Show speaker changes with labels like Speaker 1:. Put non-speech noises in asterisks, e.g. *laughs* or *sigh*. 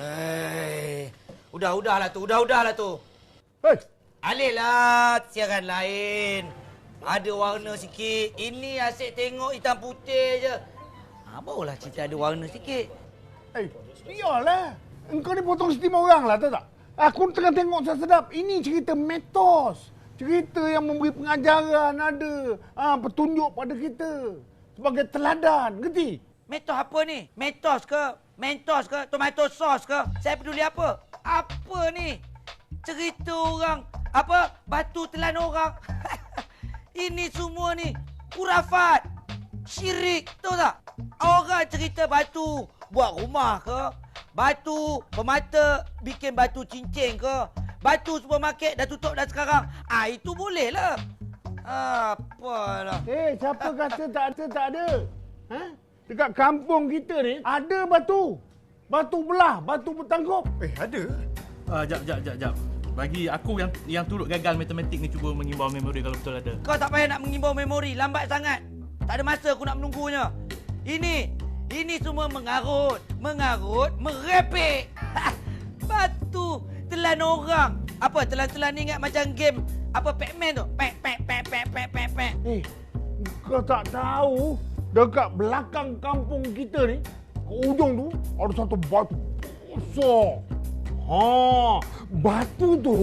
Speaker 1: Hei. Udah, udahlah tu. Udah, udahlah tu.
Speaker 2: Hei,
Speaker 1: Alihlah siaran lain. Ada warna sikit. Ini asyik tengok hitam putih je. Ha, barulah cerita ada warna sikit.
Speaker 2: eh, biarlah. Engkau ni potong steam orang lah, tahu tak? Aku tengah tengok sedap-sedap. Ini cerita metos. Cerita yang memberi pengajaran ada. Ah, petunjuk pada kita. Sebagai teladan, ngerti?
Speaker 1: Metos apa ni? Metos ke? Mentos ke? Tomato sauce ke? Saya peduli apa? Apa ni? Cerita orang. Apa? Batu telan orang. *laughs* Ini semua ni kurafat. Syirik. Tahu tak? Orang cerita batu buat rumah ke? Batu pemata bikin batu cincin ke? Batu supermarket dah tutup dah sekarang. Ah itu boleh lah. Apalah.
Speaker 2: Eh, siapa kata tak ada, tak ada? Ha? Dekat kampung kita ni, ada batu. Batu belah, batu bertangkup.
Speaker 3: Eh, ada?
Speaker 4: Ah, jap, jap, jap, jap. Bagi aku yang yang turut gagal matematik ni cuba mengimbau memori kalau betul ada.
Speaker 1: Kau tak payah nak mengimbau memori. Lambat sangat. Tak ada masa aku nak menunggunya. Ini. Ini semua mengarut. Mengarut. Merepek. *laughs* Batu. Telan orang. Apa? Telan-telan ni ingat macam game. Apa Pac-Man tu? Pek, pek, pek, pek, pek, pek, pek.
Speaker 2: Eh, kau tak tahu dekat belakang kampung kita ni, ke ujung tu ada satu batu besar. Ha, batu tu